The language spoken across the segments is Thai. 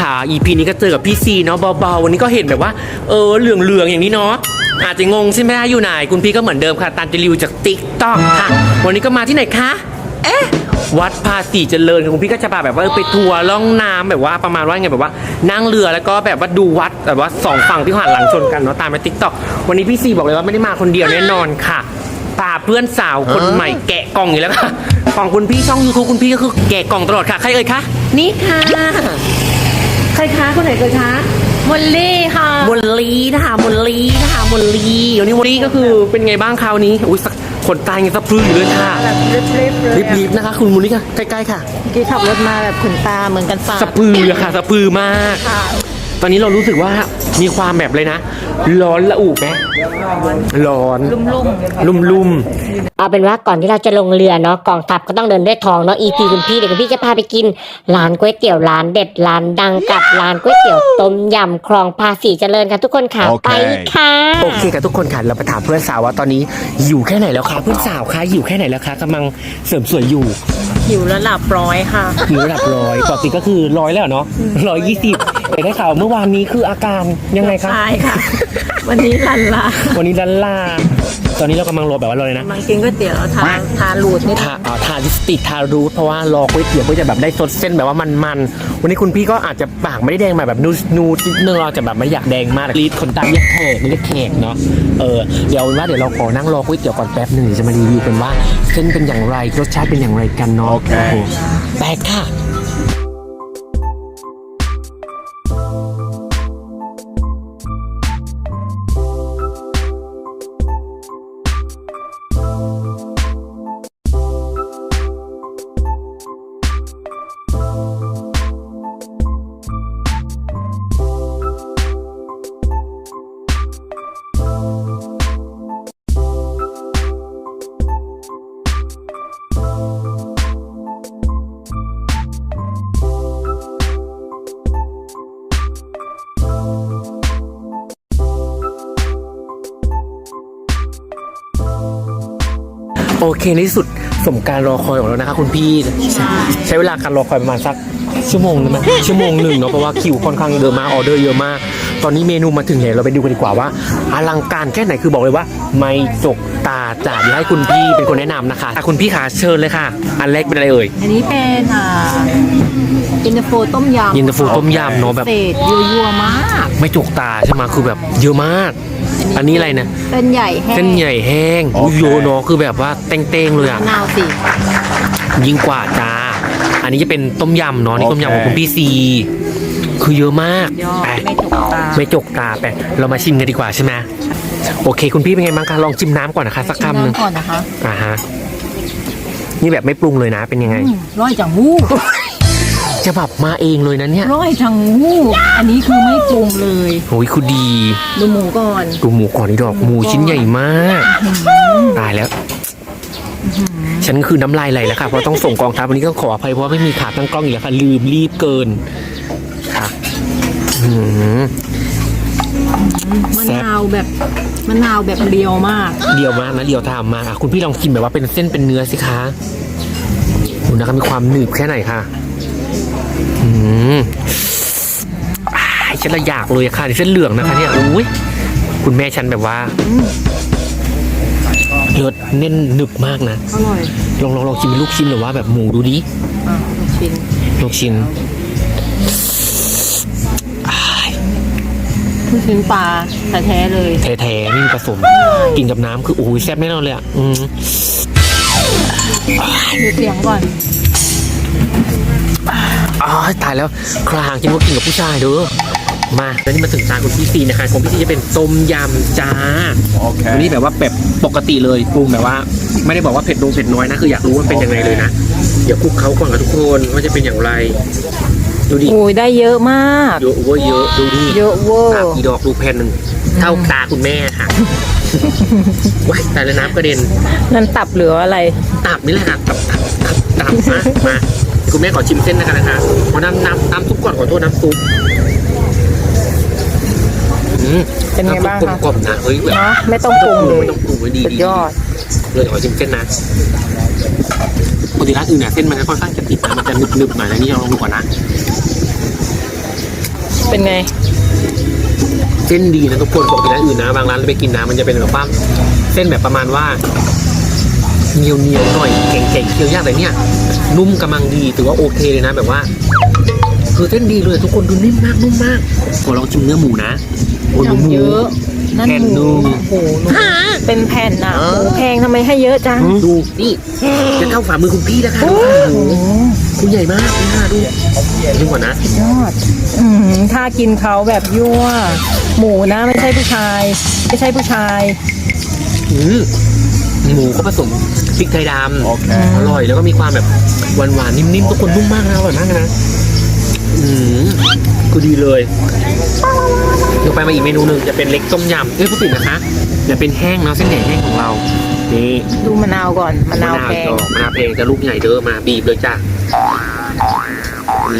ค่ะ EP นี้ก็เจอกับพี่ซีเนาะเบาๆวันนี้ก็เห็นแบบว่าเออเหลืองๆอย่างนี้เนาะอาจจะงงใช่ไหมคะอยู่ไหน คุณพี่ก็เหมือนเดิมค่ะตามจะรีวิวจากติ๊กต็อกค่ะ วันนี้ก็มาที่ไหนคะเอ๊ะวัดภาษีเจริญคุณพี่ก็จะพาแบบว่าไปทัวร์ล่องน้ำแบบว่าประมาณว่าไงแบบว่านั่งเรือแล้วก็แบบว่าดูวัดแบบว่าสองฝั่งที่หันหลังชนกันเนาะตามไปติ๊กต็อกวันนี้พี่ซีบอกเลยว่าไม่ได้มาคนเดียวแน่นอนค่ะพาเพื่อนสาวคนใหม่แกะกล่องอยู่แล้วค่ะกล่องคุณพี่ช่องยูทูบคุณพี่ก็คือแกะกล่องตลอดค่ะใครเอ่ยคะนี่ค่ะ รคะคนไหนเอ่ยคะมอลลี่ค่ะ มลลีนะคะมลลีนะคะมลลีเดี๋ยวนี้มลลีก็คือเป็นไงบ้างคราวนี้อุ้ยสักขนตายังสะพรึงอยู่เลยค่ะแบบรีบๆเลยรีบๆนะคะ คุณมลลีค่ะใกล้ๆค่ะเมื่อกี้ขับรถมาแบบขนตาเหมือนกันฝาดสะพืออะค่ะสะพือมาก ค่ะ ตอนนี้เรารู้สึกว่ามีความแบบเลยนะ ร้อนละอุไหมร้อนลุ่มลุ่มลุ่มเอาเป็นว่าก่อนที่เราจะลงเรือเนาะกองทัพก็ต้องเดินด้วยทองเนาะ EP คุณพี่เดี๋ยวคุณพี่จะพาไปกินร้านก๋วยเตี๋ยวร้านเด็ดร้านดังกับร้านก๋วยเตี๋ยวต้มยำคลองภาษีเจริญค่ะทุกคนค่ะโอเคไปค่ะโอเคค่ะทุกคนค่ะเราไปถามเพื่อนสาวว่าตอนนี้หิวแค่ไหนแล้วคะเพื่อนสาวคะหิวแค่ไหนแล้วคะกำลังเสริมสวยอยู่หิวระดับร้อยค่ะหิวระดับร้อยปกติก็คือร้อยแล้วเนาะร้อยยี่สิบแต่ได้ข่าวเมื่อวานนี้คืออาการยังไงคะใช่ค่ะ วันนี้ลันลาวันนี้ลันลาตอนนี้เรากำลังรอแบบว่าเราเลยนะมันกินก๋วยเตี๋ยวทาทาลูดนิดทาอ่าทาลิปสติกทารูทเพราะว่ารอก๋วยเตี๋ยวเพื่อจะแบบได้ซดเส้นแบบว่ามันๆวันนี้คุณพี่ก็อาจจะปากไม่ได้แดงมาแบบนูนูนิดนึงเราจะแบบไม่อยากแดงมากรีดขนตาเรียกแขกเรียกแขกเนาะเออเดี๋ยวเอาเป็นว่าเดี๋ยวเราขอนั่งรอก๋วยเตี๋ยวก่อนแป๊บหนึ่งเดี๋ยวจะมารีวิวกันว่า เส้นเป็นอย่างไรรสชาติเป็นอย่างไรกันเนาะโอเคโหแปลกค่ะ โอเคในที่สุดสมการรอคอยของเรานะคะคุณพี่ใช้ใช้เวลาการรอคอยประมาณสักชั่วโมงนึงไหมชั่วโมงหนึ่งเนาะเพราะว่าคิวค่อนข้างเยอะมากออเดอร์เยอะมาก ตอนนี้เมนูมาถึงแล้วเราไปดูกันดีกว่าว่าอลังการแค่ไหนคือบอกเลยว่า ไม่จกตาจ่าเดี๋ยวให้คุณพี่เป็นคนแนะนำนะคะอะคุณพี่ขาเชิญเลยค่ะ อันแรกเป็นอะไรเอ่ยอันนี้เป็นอ่าอินเตอร์โฟต้มยำเย็นตาโฟต้มยำเนาะแบบเศษยั่วๆมาก ไม่จกตาใช่ไหมคือแบบเยอะมาก อันนี้อะไรนะเส้นใหญ่แห้งเส้นใหญ่แห้งอุ้ยโยเนาะคือแบบว่าเต้งๆเลยอะ มะนาวสิยิ่งกว่าจ้า อันนี้จะเป็นต้มยำเนาะนี่ต้มยำของคุณพี่ซี คือเยอะมากยอดไปไม่ถูกตาไม่จกตาไป เรามาชิมกันดีกว่าใช่ไหมโอเค คุณพี่เป็นไงบ้างคะ ลองชิมน้ำก่อนนะคะสักชิมคำหนึ่งน้ำก่อนนะคะอ่าฮะ นี่แบบไม่ปรุงเลยนะ เป็นยังไง อืมร้อยจังวู้ จะแบบมาเองเลยนะเนี่ยร้อยจังวู้อันนี้คือไม่ปรุงเลยโอ้ยคุณดีดูหมูก่อนดูหมูก่อนนี่ดอกหมูชิ้นใหญ่มากตายแล้วฉันคือน้ำลายไหลแล้วค่ะเพราะต้องส่งกองทัพวันนี้ต้องขออภัยเพราะว่าไม่มีขาตั้งกล้องอีกแล้วค่ะลืมรีบเกินค่ะอืมมะนาวแบบมะนาวแบบเรียวมาก เดียวมากนะเดียวทำมากอะคุณพี่ลองกินแบบว่าเป็นเส้นเป็นเนื้อสิคะดูนะคะมีความหนืบแค่ไหนค่ะอืมอ้าย ฉันละอยากเลยอะค่ะนี่เส้นเหลืองนะคะเนี่ยอุ้ยคุณแม่ฉันแบบว่าเลือดเน้นหนึบมากนะอร่อยลองลองลองชิมเป็นลูกชิ้นหรือว่าแบบหมูดูดิอะลูกชิ้นลูกชิ้นอ้ายลูกชิ้นปลาแท้ๆเลยแท้ๆไม่มีผสมกินกับน้ำคือโอ้ยแซ่บแน่นอนเลยอะอืมดูเสียงก่อน อ๋อตายแล้วคลางกินว่ากินกับผู้ชายเด้อมาแล้วนี่มาถึงจานคุณพี่ซีนะคะของพี่ซีจะเป็นต้มยำจ้าโอเควันนี้แบบว่าแบบปกติเลยปรุงแบบว่า ไม่ได้บอกว่าเผ็ดลงเผ็ดน้อยนะคืออยากรู้ว่าเป็นยังไงเลยนะเดี๋ยวคลุกเขาก่อนกับทุกคนว่าจะเป็นอย่างไรดูดิโอ้ยได้เยอะมากเยอะเวอร์เยอะดูดิเยอะเวออะร์อีดอกดูแผ่นหนึ่งเท่าตาคุณแม่ค่ะว้ายแต่ละน้ำกระเด็นนั่นตับเหลืออะไร ตับนี่แหละค่ะตับตับตับตับมามา คุณแม่ขอชิมเส้นนะคะนะคะขอน้ำน้ำน้ำซุปก่อนขอโทษน้ำซุปอืมเป็นไงบ้างำซุปคะกลมๆนะเฮ้ยแบบเนาะไม่ต้องปรุงเลยไม่ต้องปรุงเลยดีสุดยอดเลยขอชิมเส้นนะปกติร้านอื่นเนี่ยเส้นมันจะค่อนข้างจะติดนะมันจะหนึบๆหน่อยนะนี่ลองดูก่อนนะ เป็นไง เส้นดีนะทุกคนปกติร้านอื่นนะบางร้านเราไปกินนะมันจะเป็นแบบว่าเส้นแบบประมาณว่าเหนียวเหนียวๆหน่อยแข็งๆเคี้ยวยากแต่เนี่ย นุ่มกำลังดีถือว่าโอเคเลยนะแบบว่า คือเส้นดีเลยทุกคนดูนิ่มมากนุ่มมากขอลองชิมเนื้อหมูนะโอ้ยอย่างหมู เยอะนั่นแผ่นหมูหนึ่งโอ้โหหนูเป็นแผ่นนะหมูแพงทำไมให้เยอะจังดูนี่จะเท่าฝ่ามือคุณพี่แล้วค่ะดูค่ะหมูโอ้โหคุณใหญ่มากเลยค่ะดูดูก่อนนะยอดอืมถ้ากินเขาแบบยั่ว หมูนะไม่ใช่ผู้ชาย ไม่ใช่ผู้ชาย อืม หมูเขาผสมพริกไทยดำโอเค อร่อยแล้วก็มีความแบบหวานหวานๆนิ่มๆทุกคนนุ่มมากนะอร่อยมากเลยนะอืมคือดีเลยเดี๋ยวไปมาอีกเมนูหนึ่งจะเป็นเล็กต้มยำเอ้ยพูดผิดนะคะจะเป็นแห้งเนาะเส้นใหญ่แห้งของเรานี่ดูมะนาวก่อนมะนาวแพงดอกมะนาวแพงจะลูกใหญ่เด้อมาบีบเลยจ้ะ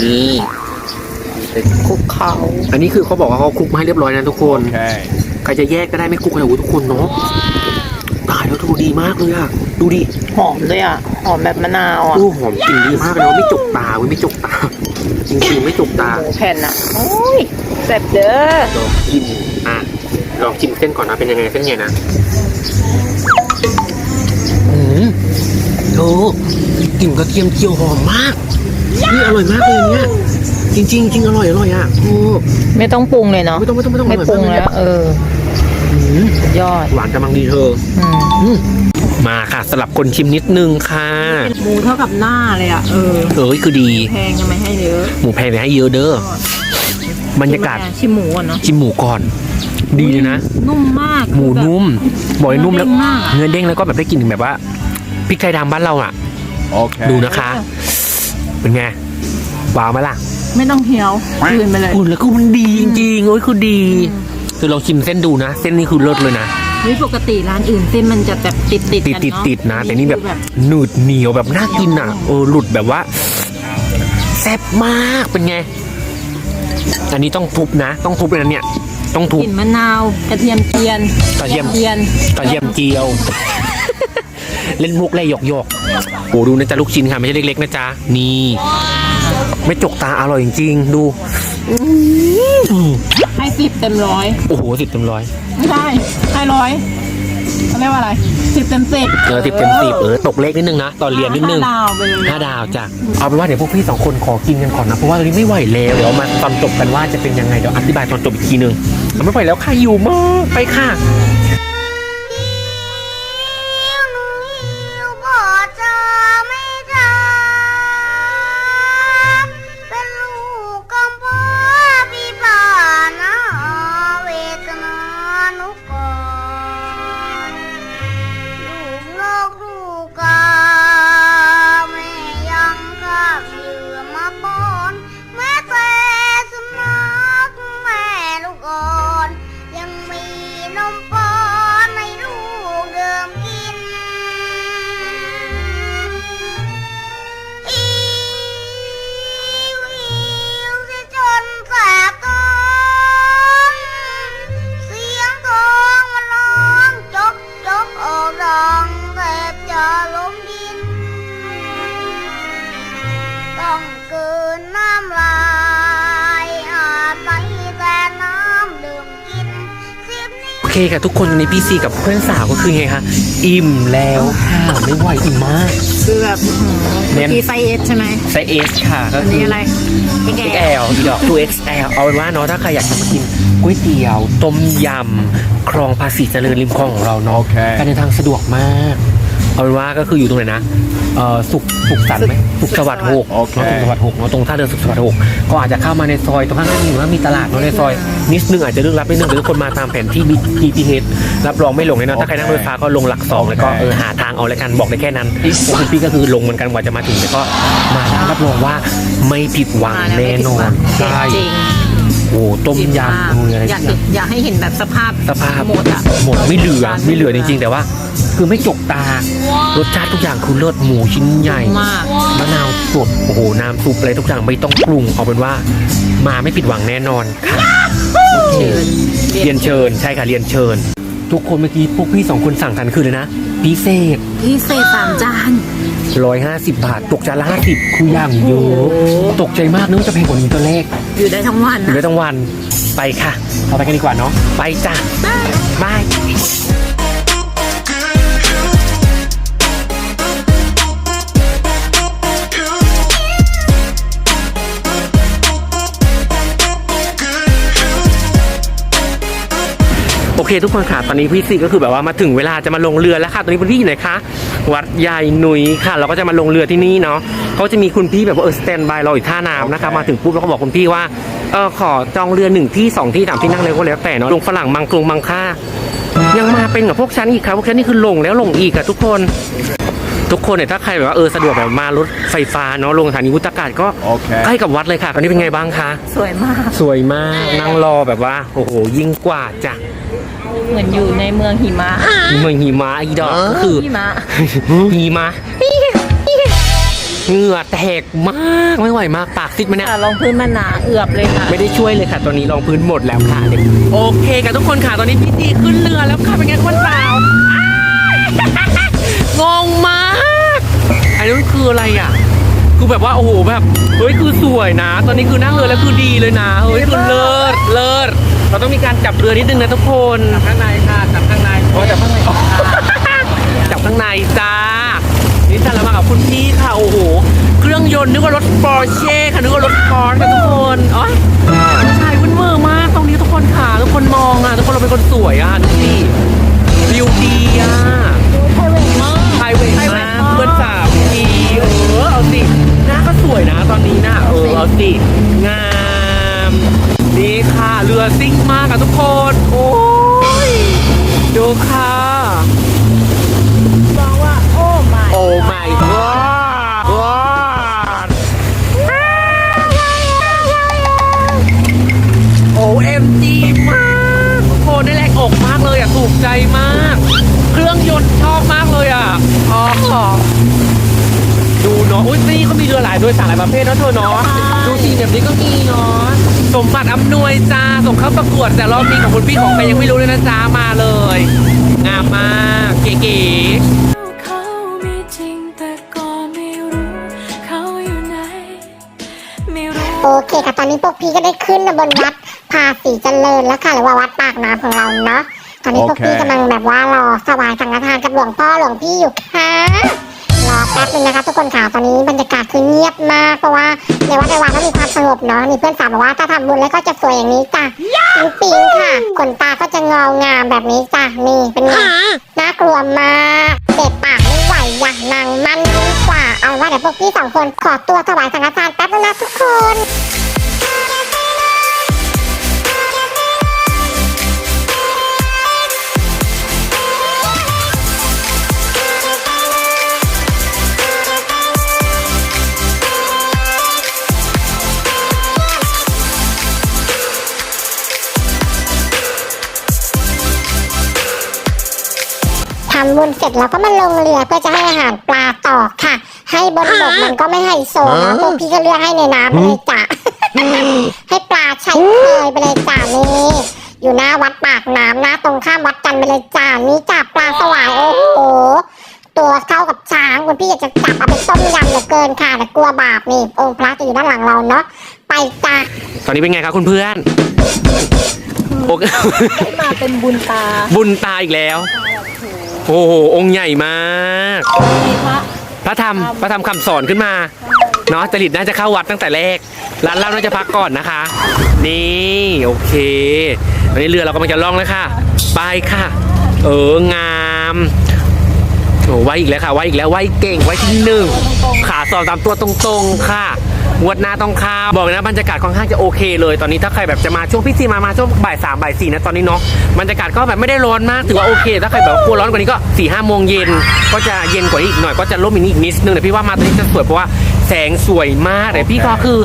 นี่คลุกเขา อันนี้คือเขาบอกว่าเขาคลุกมาให้เรียบร้อยนะทุกคน Okay. ใครจะแยกก็ได้ไม่คลุกกันโอ้โหทุกคนเนาะตาย แล้วดูดีมากเลยอะดูดิ หอมด้วยอะ หอมแบบมะนาวอะ ดูหอมกลิ่นดีมากเลยว่าไม่จกตาเว้ยไม่จกตา จริงๆไม่จกตา หมูแผ่นอะ โอ้ยแซ่บเด้อ ลองกินอะลองชิมเส้นก่อนนะเป็นยังไงเส้นใหญ่นะอืมโอ้กลิ่นกระเทียมเจียวหอมมาก นี่อร่อยมากเลยเนี่ยจริงๆจริงอร่อยอร่อยอะโอ้ไม่ต้องปรุงเลยเนาะ ไม่ต้องไม่ต้องไม่ต้องไม่อร่อยปรุงมากเลยแล้ว เอออืม สุดยอด หวานกำลังดีเธออืม อืมมาค่ะสลับคนชิมนิดนึงค่ะ หมูเท่ากับหน้าเลยอะ เออ เอ้ยคือดี แพงทำไมให้เยอะหมูแพงไปให้เยอะเด้อบรรยากาศชิมหมูก่อนเนาะชิมหมูก่อน ดีเลยนะ นุ่มมากหมูคือแบบ นุ่มบอกเลยนุ่มแล้วเนื้อเด้งมากอะ เนื้อเด้งแล้วก็แบบได้กลิ่นแบบว่าพริกไทยดำบ้านเราอะ Okay. ดูนะคะ เป็นไงว้าวไหมล่ะไม่ต้องเคี้ยวคืนไปเลยคุณแล้วคือมันดีจริงๆโอ้ยคือดี คือลองชิมเส้นดูนะ เส้นนี้คือเลิศเลยนะนี่ปกติร้านอื่นเส้นมันจะแบบติดติดติดกันติดเนาะติดนะ แต่นี่แบบคือหนืดเหนียวแบบน่ากินอะเออหลุดแบบว่าแซ่บมากเป็นไง อันนี้ต้องทุบนะ ต้องทุบเลยนะเนี่ย ต้องกทุบลิ่นมะนาวกระเทียมเจียนกระเทียมเจียนกระเทียมเจียว เล่นมุกเล่หยอกหยอกๆโอ้ดูนะจ๊ะลูกชิ้นค่ะไม่ใช่เล็กๆนะจ๊ะนี่ ไม่จกตาอร่อยจริงๆดูอืมให้ สิบเต็มร้อยโอ้โหสิบเต็มร้อยไม่ได้ให้ร้อยเขาเรียกว่าอะไรสิบเต็มสิบเออสิบเต็มสิบเออตกเลขนิดนึงนะ ตอนเรียนนิดนึงห้าดาวไปเลยห้าดาวจ้ะเอาเป็นว่าเดี๋ยวพวกพี่สองคนขอกินกันก่อนนะ เพราะว่าตอนนี้ไม่ไหวแล้วเดี๋ยวมาตอนจบกันว่าจะเป็นยังไงเดี๋ยวอธิบายตอนจบอีกทีนึงเอาไม่ไหวแล้วค่ะอยู่มากไปค่ะ คค่ะทุกคนในพี่ซีกับเพื่อนสาวก็คือไงคะอิ่มแล้วค่ะไม่ไหวอิ่มมาก คือแบบอื้อหือเน้นที่ไซส์เอสใช่ไหมไซส์เอสค่ะก็อันคืนี้อ อะไรพี่แก XL อีดอก 2XL เอาเป็นว่าเนาะถ้าใครอยากจะมากินก๋วยเตี๋ยวต้มยำคลองภาษีเจริญริมคลองของเราเนาะโอเคการเดินทางสะดวกมาก เอาเป็นว่าก็คืออยู่ตรงไหนนะเอ่อสุขสุขสันต์ไหมสุขสวัสดิ์หกโอเค เนาะสุขสวัสดิ์หกเนาะตรงท่าเรือสุขสวัสดิ์หกก็อาจจะเข้ามาในซอยตรงข้างหน้ามีว่ามีตลาดเนาะในซอย นิดนึงอาจจะเรื่องรับนิดนึงแต่ทุกคนมาตามแผนที่ GPS รับรองไม่หลงแน่นอนถ้าใครนั่งรถไฟฟ้าก็ลงหลักสองแล้วก็เออหาทางเอาแล้วกันบอกได้แค่นั้นพวกคุณพี่ก็คือลงเหมือนกันกว่าจะมาถึงแต่ก็มาแล้วรับรองว่าไม่ผิดหวังมาแล้วแน่นอนไม่ผิดหวังใช่ จริง โอ้ต้มจริงมากยำโอ้ยอะไรอยากสักอย่างเห็นอยากให้เห็นแบบสภาพสภาพหมดอะหมดไม่เหลือไม่เหลือจริงๆ แต่ว่า คือไม่จกตา รสชาติทุกอย่างคือเลิศหมูชิ้นใหญ่ มาก มะนาวสดโอ้โห น้ำซุปอะไรทุกอย่างไม่ต้องปรุง เอาเป็นว่า มาไม่ผิดหวังแน่นอนค่ะโอเคเชิญเรียนเชิญใช่ค่ะเรียนเชิญ ทุกคนเมื่อกี้พวกพี่สองคนสั่งกันคือเลยนะ พิเศษ พิเศษสามจาน ร้อยห้าสิบบาท ตกจานละห้าสิบคืออย่างเยอะตกใจมากนึกว่าจะแพงกว่านี้ตัวเลขอยู่ได้ทั้งวันอยู่ได้ทั้งวันไปค่ะ เราไปกันดีกว่าเนาะไปจ้ะบายโอเคทุกคนค่ะ ตอนนี้พี่ซีก็คือแบบว่ามาถึงเวลาจะมาลงเรือแล้วค่ะ ตอนนี้คุณพี่อยู่ไหนคะ วัดใหญ่หนุยค่ะ เราก็จะมาลงเรือที่นี่เนาะเขาจะมีคุณพี่แบบว่าเออสแตนบายรออยู่ท่าน้ำนะคะ มาถึงปุ๊บแล้วก็บอกคุณพี่ว่าเออขอจองเรือหนึ่งที่สองที่สามที่นั่งเลยก็แล้วแต่เนาะลงฝรั่งมังกรุงมังค่า ยังมาเป็นกับพวกฉันอีกครับพวกฉันนี่คือลงแล้วลงอีกอะทุกคนทุกคนเนี่ยถ้าใครแบบว่าเออสะดวกแบบมารถไฟฟ้าเนาะลงสถานีวุฒากาศก็โอเคใกล้กับวัดเลยค่ะตอนนี้เป็นไงบ้างคะ สวยมาก สวยมากนั่งรอแบบว่า โอ้โหยิ่งกว่าจ้ะ เหมือนอยู่ในเมืองหิมะเมืองหิมะอีดอกก็คือหิมะหิมะเหงื่อแตกมากไม่ไหวมากปากซิดมาเนี่ยค่ะรองพื้นมันหนาเอือบเลยค่ะไม่ได้ช่วยเลยค่ะตอนนี้รองพื้นหมดแล้วค่ะเนี่ยโอเคค่ะทุกคนค่ะตอนนี้พี่ตีขึ้นเรือแล้วค่ะเป็นไงคะวันเสาร์งงมากอันนี้นคืออะไรอะคือแบบว่าโอ้โหแบบเฮ้ยคือสวยนะ ตอนนี้คือนั่งเรือแล้วคือดีเลยนะเฮ้ยคือเลิศเลิศ เราต้องมีการจับเรือนิดนึงนะทุกคนจับข้างในค่ะจับข้างในโอ้จับข้างในจับข้างในจ้านี่จ้าเรามากับคุณพี่ค่ะโอ้โหเครื่องยนต์นึกว่ารถปอร์เช่ค่ะนึกว่ารถฟอร์ดค่ะทุกคนอ๋อผู้ชายวุ่นเวอร์มากตรงนี้ทุกคนค่ะทุกคนมองอะทุกคนเราเป็นคนสวยอะดูสิวิวดีอะไฮเวย์มากเพื่อนสาวดีเออเอาสิหน้าก็สวยนะตอนนี้นะเออเอาสิงามนี่ค่ะ เรือซิ่งมากอะทุกคน โอ้ย ดูค่ะบอกว่า โอ้ไม่โอ้ my god god โอ้เอ็มากทุกคนได้แรงอกมากเลยอะถูกใจมาก เครื่องยนต์ชอบมากเลยอะอ๋อ ดูเนาะ อุ้ยนี่เขามีเรือหลายด้วยต่างหลายประเภทเนาะเธอเนาะ ดูสิแบบนี้ก็มีเนาะ สมบัติอำนวยจ้าส่งเข้าประกวดแต่รอบนี้ของคุณพี่ของใครยังไม่รู้เลยนะจ้ามาเลย งามมาก เก๋เขามีจริงแต่ก็ไม่รู้ เขาอยู่ไหน ไม่รู้ โอเคค่ะ ตอนนี้พวกพี่ก็ได้ขึ้นมาบนวัดภาษีเจริญแล้วค่ะ หรือว่าวัดปากน้ำของเราเนาะ ตอนนี้พวกพี่โอเคกำลังแบบว่ารอสวายสังฆทานกับหลวงพ่อหลวงพี่อยู่ค่ะรอ แป๊บนึงนะคะทุกคนค่ะตอนนี้บรรยากาศคือเงียบมากเพราะว่าในวัดในวัดก็มีความสงบเนาะมีเพื่อนสาวบอกว่าถ้าทำบุญแล้วก็จะสวยอย่างนี้จ้ะปิ๊งปิ๊งค่ะขนตาก็จะเงางามแบบนี้จ้ะนี่เป็นไงน่ากลัวมากเด็ดปากไม่ไหวอย่างนางมันยิ่งกว่าเอาว่าเดี๋ยวพวกพี่สองคนขอตัวถวายสังฆทานแป๊บนึงนะทุกคน บุญเสร็จแล้วก็มาลงเรือเพื่อจะให้อาหารปลาต่อค่ะ ให้บนบกมันก็ไม่ให้โซนะพวกพี่ก็เลือกให้ในน้ำไปเลยจ้ะให้ปลาใช้เคยไปเลยจ้ะนี่อยู่หน้าวัดปากน้ำหน้าตรงข้ามวัดกันไปเลยจ้ะนี่จ้ะปลาสวายโอ้โหตัวเท่ากับช้างคุณพี่อยากจะจับเอาไปต้มยำเหลือเกินค่ะแต่กลัวบาปนี่องค์พระจะอยู่ด้านหลังเราเนาะไปจ้ะๆตอนนี้เป็นไงครับคุณเพื่อนโอเคให้มาเป็นบุญตา บุญตาอีกแล้ว โอ้โหองค์ใหญ่มาก มีพระพระธรรมพระธรรมคำสอนขึ้นมาเนาะจริตน่าจะเข้าวัดตั้งแต่แรกร้านเหล้าน่าจะพักก่อนนะคะ นี่โอเคตอนนี้เรือเรากำลังจะล่องแล้วค่ะไปค่ะ เอองามโอ้ไว้อีกแล้วค่ะไว้อีกแล้วไว้เก่งไว้ที่หนึ่งขาสอบตามตัวตรงๆค่ะ งวดหน้าต้องข้ามบอกเลยนะบรรยากาศค่อนข้างจะโอเคเลยตอนนี้ถ้าใครแบบจะมาช่วงพิธีมามาช่วงบ่ายสามบ่ายสี่นะตอนนี้เนาะบรรยากาศก็แบบไม่ได้ร้อนมากถือว่าโอเค ถ้าใครแบบว่ากลัวร้อนกว่านี้ก็สี่ห้าโมงเย็นก็จะเย็นกว่านี้อีกหน่อยก็จะร่มอีกนิดอีกนิดนึงแต่พี่ว่ามาตอนนี้จะสวยเพราะว่าแสงสวยมากแต่พี่ก็คือ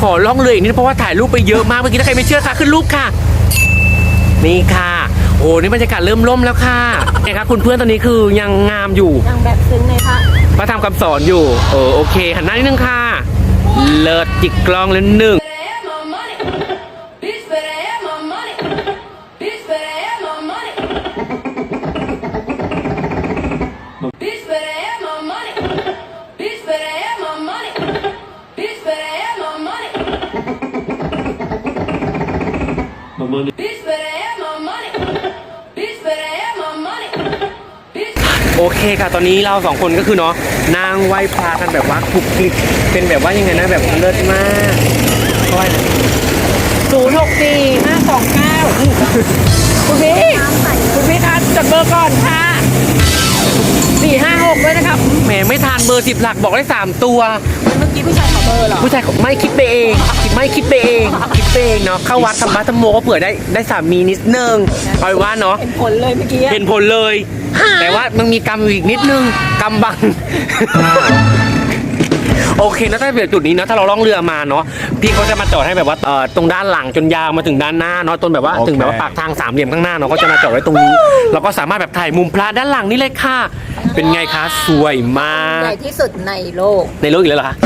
ขอล่องเลยอีกนิดเพราะว่าถ่ายรูปไปเยอะมากเมื่อกี้ถ้าใครไม่เชื่อค่ะขึ้นรูปค่ะ นี่ค่ะ โอ้นี่บรรยากาศเริ่มร่มแล้วค่ะเนี่ยครับคุณเพื่อนตอนนี้คือยังงามอยู่ยังแบบซึ้งในพระพระธรรมคำสอนอยู่เออโอเค หันหน้านิดนึงค่ะ เลิศจิกกล้องแล้วหนึ่ง คค่ะ ตอนนี้เราสองคนก็คือเนาะนางไหว้พากันแบบว่าคลุกคลิกเป็นแบบว่ายังไงนะแบบเลิศมากไหว้นะศูนย์หกสี่ห้าสองเก้าคุณพี่ คุณพี่คะจดเบอร์ก่อนค่ะ สี่ห้าหกด้วยนะครับแหมไม่ทานเบอร์สิบหลักบอกได้สามตัว เมื่อกี้ผู้ชายขอเบอร์เหรอ ผู้ชายไม่คิดไปเองคิดไม่คิดไปเองคิดไปเองเนาะเข้าวัดทำบัตรทำโมก็เผื่อได้ได้สามีนิดนึงเอาเป็นว่าเนาะ เห็นผลเลยเมื่อกี้เห็นผลเลย แต่ว่ามันมีกรรมอยู่อีกนิดนึงกรรมบัง โอเคนะถ้าเปลี่ยนจุดนี้เนาะถ้าเราล่องเรือมาเนาะพี่เขาจะมาจอดให้แบบว่าเอ่อตรงด้านหลังจนยาวมาถึงด้านหน้าเนาะจนแบบว่าโอเค ถึงแบบว่าปากทางสามเหลี่ยมข้างหน้าเนาะก็จะมาจอดไว้ตรงนี้เราก็สามารถแบบถ่ายมุมพระด้านหลังนี่เลยค่ะ เป็นไงคะสวยมากใหญ่ที่สุดในโลก ในโลกอีกแล้วเหรอคะ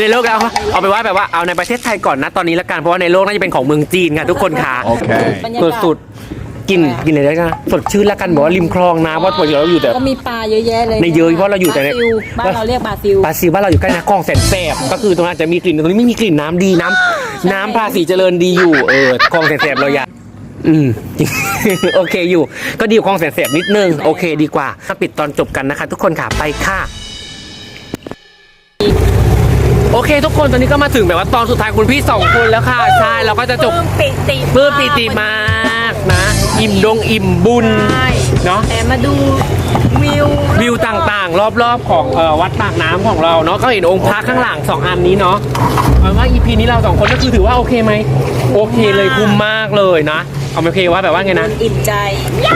ในโลกแล้วเอาไปนว่าแบบว่าเอาในประเทศไทยก่อนนะตอนนี้ละกันเพราะว่าในโลกน่าจะเป็นของเมืองจีนค่ะทุกคนค่ะ Okay. บรรยากาศ สุดๆกินกินอะไรได้นะสดชื่นละกันบอกว่าริมคลองน้ำว่าปกติเราอยู่แต่ ก็มีปลาเยอะแยะเลยในเยอะเพราะเราอยู่แต่ใน บซิลบ้านเราเรียกบราซิล ปลาซิวบ้านเราอยู่ใกล้นะคลองแสนแสบก็คือตรงนั้นจะมีกลิ่นตรงนี้ไม่มีกลิ่นน้ำดีน้ำน้ำภาษีเจริญดีอยู่เออคลองแสนแสบเราอยาก อืมจริงโอเคอยู่ ก็ดีกว่าคลองแสนแสบนิดนึง โอเคดีกว่าถ้าปิดตอนจบกันนะคะ ทุกคนค่ะไปค่ะ โอเค ทุกคนตอนนี้ก็มาถึงแบบว่าตอนสุดท้ายคุณพี่สองคนแล้วค่ะ ใช่เราก็จะจบปลื้มปิติปลื้มปิติมากนะ อิ่มดงอิ่มบุญ ใช่เนาะ แต่มาดูวิววิวต่างๆ รอบๆ ของเอ่อวัดปากน้ำของเราเนาะก็เห็นองค์พระข้างหลังสองอันนี้เนาะเอาเป็นว่า EP นี้เราสองคนก็คือถือว่าโอเคไหมโอเคเลยคุ้มมากเลยนะ เอาโอเคว่าแบบว่าไงนะอิ่มใจ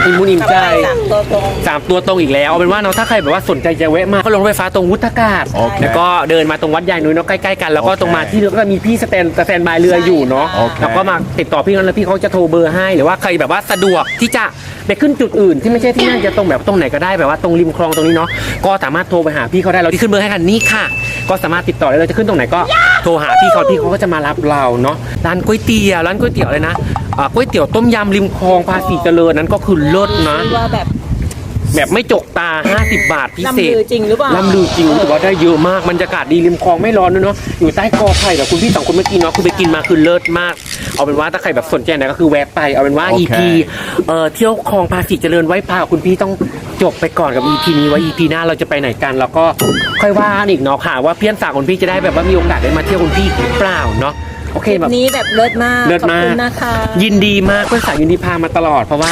อิ่มบุญอิ่มใจสามตัวตรงสามตัวตรงอีกแล้วเอาเป็นว่าเนาะถ้าใครแบบว่าสนใจจะแวะมาก็ลงรถไฟฟ้าตรงวุฒากาศโอเคแล้วก็เดินมาตรงวัดใหญ่นุ้ยเนาะใกล้ๆกันแล้วก็โอเคตรงมาที่แล้วก็มีพี่สแตนสแตนบายเรืออยู่เนาะโอเคแล้วก็มาติดต่อพี่เขาแล้วพี่เขาจะโทรเบอร์ให้หรือว่าใครแบบว่าสะดวกที่จะไปขึ้นจุดอื่นที่ไม่ใช่ที่นั่นจะตรงแบบตรงไหนก็ได้แบบว่าตรงริมคลองตรงนี้เนาะก็สามารถโทรไปหาพี่เขาได้เราที่ขึ้นเบอร์ให้กันนี่ค่ะ ก็สามารถติดต่อได้เลยจะขึ้นตรงไหนก็ โทรหาพี่เขาพี่เขาก็จะมารับเราเนาะร้านก๋วยเตี๋ยวร้านก๋วยเตี๋ยวเลยนะอ่าก๋วยเตี๋ยวต้มยำริมคลองภาษีเจริญนั้นก็คือเลิศนะ ว่าแบบ แบบไม่จกตา 50 บาทพิเศษลำลือจริงหรือเปล่า ลำลือจริงรู้สึกว่าได้เยอะมากบรรยากาศดีริมคลองไม่ร้อนด้วยเนาะ อยู่ใต้กอไผ่แบบคุณพี่สองคนเมื่อกี้เนาะคือไปกินมาคือเลิศมาก เอาเป็นว่าถ้าใครแบบสนใจนะก็คือแวะไป เอาเป็นว่าโอเค EP เอ่อเที่ยวคลองภาษีเจริญไว้พาคุณพี่ต้อง จบไปก่อนกับ EP นี้ว่า EP หน้าเราจะไปไหนกันแล้วก็ค่อยว่ากันอีกเนาะค่ะ ว่าเพื่อนสาวคุณพี่จะได้แบบว่ามีโอกาสได้มาเที่ยวคุณพี่หรือเปล่าเนาะโอเคคลิปแบบ นี้แบบเลิศมากเลิศมากขอบคุณนะคะ ยินดีมากเพื่อนสาวยินดีพามาตลอดเพราะว่า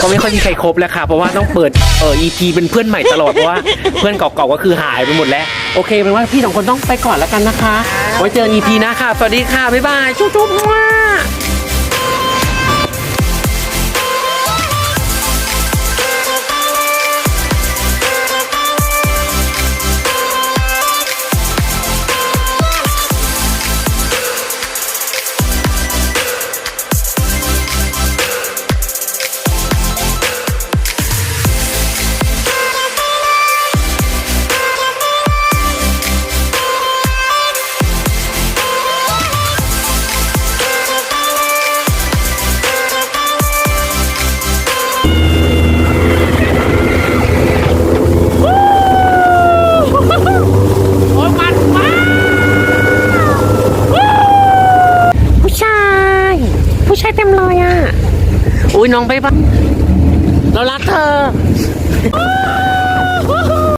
ก็ไม่ค่อยมีใครครบแล้วค่ะ เพราะว่าต้องเปิดเออ EP เป็นเพื่อนใหม่ตลอดเพราะว่า เพื่อนเก่าๆก็คือหายไปหมดแล้ว โอเคเป็นว่าพี่สองคนต้องไปก่อนแล้วกันนะคะไว้เจอ EP หนะค่ะ สวัสดีค่ะบ๊ายบายจุ๊บจุ๊บว่าผู้ ผู้ชา